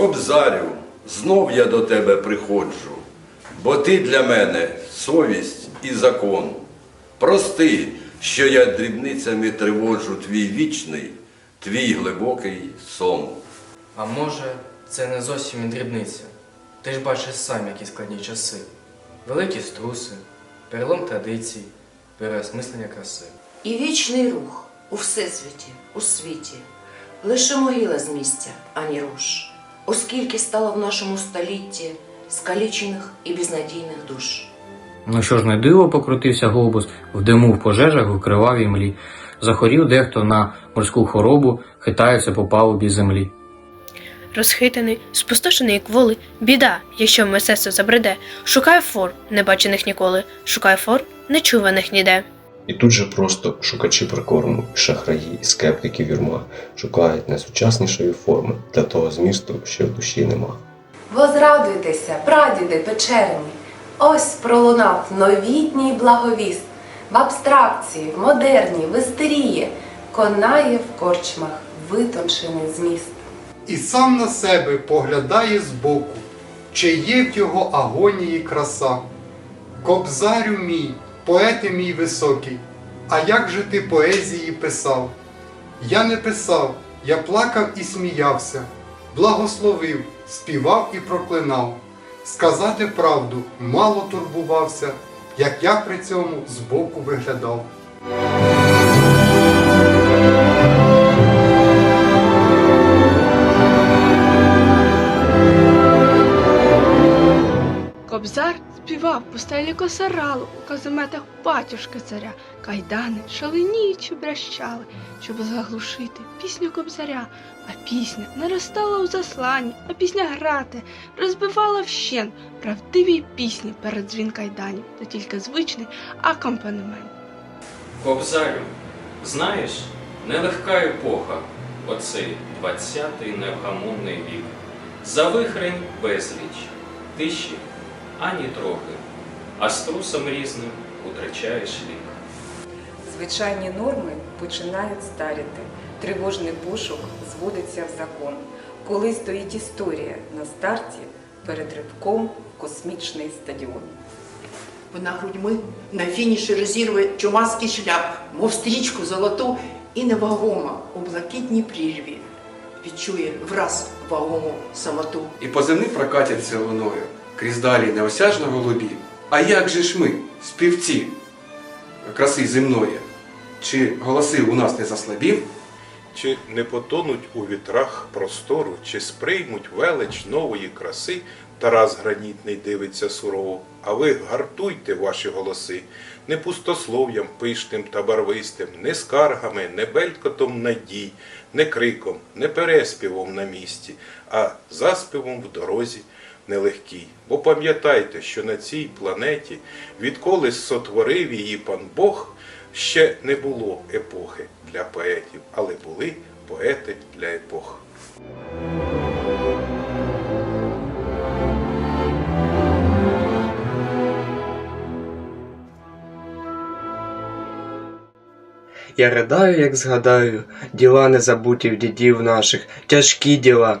Кобзарю, знов я до тебе приходжу, бо ти для мене совість і закон. Прости, що я дрібницями триводжу твій вічний, твій глибокий сон. А може, це не зовсім і дрібниця. Ти ж бачиш сам, які складні часи. Великі струси, перелом традицій, переосмислення краси. І вічний рух у всесвіті, у світі, лише могила з місця, ані руш, оскільки стало в нашому столітті скалічених і безнадійних душ. Ну що ж не диво покрутився глобус, в диму в пожежах, в кривавій млі. Захорів дехто на морську хворобу, хитається по палубі землі. Розхитаний, спустошений як воли, біда, якщо мистецтво забреде, шукає форм, не бачених ніколи, шукає форм, нечуваних ніде. І тут же просто шукачі прикорму, шахраї, і скептики вірма шукають найсучаснішої форми для того змісту, що в душі нема. Возрадуйтеся, прадіди печерні, ось пролунав новітній благовіст. В абстракції, в модерні, в істерії конає в корчмах витончений зміст. і сам на себе поглядає збоку, чи є в його агонії краса. Кобзарю мій, поете мій високий, а як же ти поезії писав? Я не писав, я плакав і сміявся, благословив, співав і проклинав. Сказати правду мало турбувався, як я при цьому збоку виглядав. Кобзар співав пустелі косаралу у каземетах батюшки царя, кайдани шаленіючи брящали, щоб заглушити пісню кобзаря. А пісня не розстала у засланні, а пісня грати розбивала вщен правдивій пісні перед дзвін кайданів, то тільки звичний акомпанемент. Кобзарю, знаєш, нелегка епоха, оцей двадцятий невгамонний вік. За вихрень безліч, тиші ані трохи, а струсом різним утрачаєш лік. Звичайні норми починають старіти. Тривожний пошук зводиться в закон. Коли стоїть історія на старті перед рибком космічний стадіон. Вона грудьми на фініші розірве чумацький шлях, мов стрічку золоту і невагома у блакитній прірві. Відчує враз вагому самоту. І по землі прокатяться луною, крізь далі неосяжно голубі. А як же ж ми, співці краси земної? Чи голоси у нас не заслабів? Чи не потонуть у вітрах простору, чи сприймуть велич нової краси, Тарас гранітний дивиться сурово, а ви гартуйте ваші голоси, не пустослов'ям пишним та барвистим, не скаргами, не белькотом надій, не криком, не переспівом на місці, а заспівом в дорозі нелегкій. Бо пам'ятайте, що на цій планеті, відколи сотворив її пан Бог, ще не було епохи для поетів, але були поети для епох. Я ридаю, як згадаю, діла незабуті дідів наших, тяжкі діла.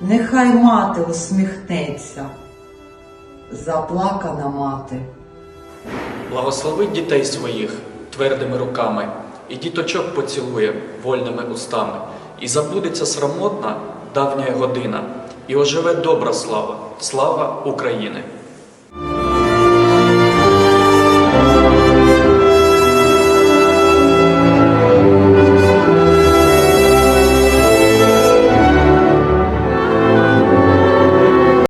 Нехай мати усміхнеться, заплакана мати. Благословить дітей своїх твердими руками, і діточок поцілує вольними устами, і забудеться срамотна давня година, і оживе добра слава, слава України.